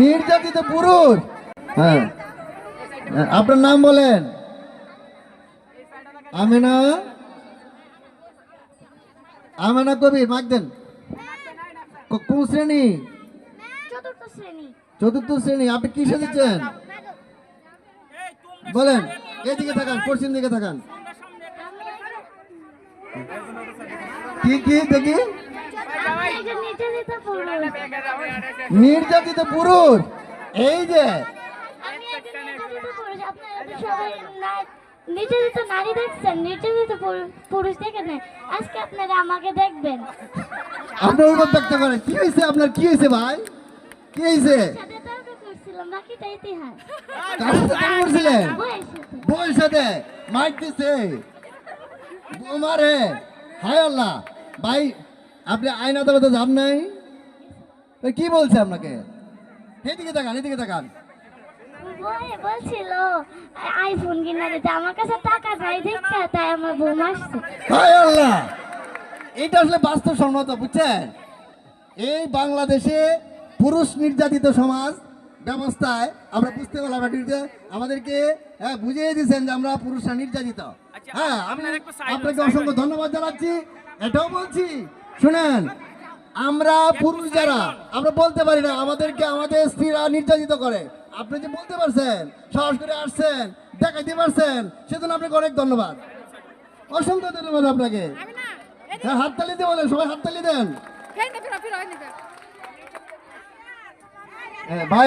নির্যাতিত পুরুষ। হ্যাঁ। আপনার নাম বলেন। আমেনা? আমেনা কবির মাক দেন। কোন শ্রেণি? চতুর্থ শ্রেণি। আপনি কি সেজেছেন? বলেন। এদিকে থাকান পশ্চিম দিকে থাকান। কি কি দেখি। নির্যাতিত পুরুষ। এই যে। নির্যাতিত নারী দেখছেন নির্যাতিত পুরুষ দেখেন আজকে আপনারা আমাকে দেখবেন। আপনার উপর ব্যক্ত করেন কি হয়েছে আপনার? কি হয়েছে ভাই? কি হয়েছে? বইয়ের সাথে মাইক দিছে বোমারে। হায় আল্লাহ। ভাই আপনি আইন আদালতে যান নাই? তো কি বলছে আপনাকে? এদিকে তাকান এদিকে তাকান। বইয়ে বলছিল আ- আইফোন কিনা দিতে। আমার কাছে টাকা নাই তাই আমার বউ মারছে হায় আল্লাহ! এটা আসলে বাস্তব সম্মত বুঝছেন? এই বাংলাদেশে পুরুষ নির্যাতিত সমাজ ব্যবস্থায় আমরা বুঝতে পারলাম আমাদেরকে হ্যাঁ বুঝিয়ে দিয়েছেন যে আমরা পুরুষরা নির্যাতিত। হ্যাঁ আমি আপনাকে অসংখ্য ধন্যবাদ জানাচ্ছি। এটাও বলছি। শুনেন আমরা পুরুষ যারা আমরা বলতে পারি না আমাদেরকে আমাদের স্ত্রীরা নির্যাতিত করে। আপনি যে বলতে পারছেন সাহস করে আসছেন দেখাইতে পারছেন সেজন্য আপনাকে অনেক ধন্যবাদ। অসংখ্য ধন্যবাদ আপনাকে। হ্যাঁ হাততালি দিয়ে বলেন সবাই হাততালি দেন। হ্যাঁ, ভাই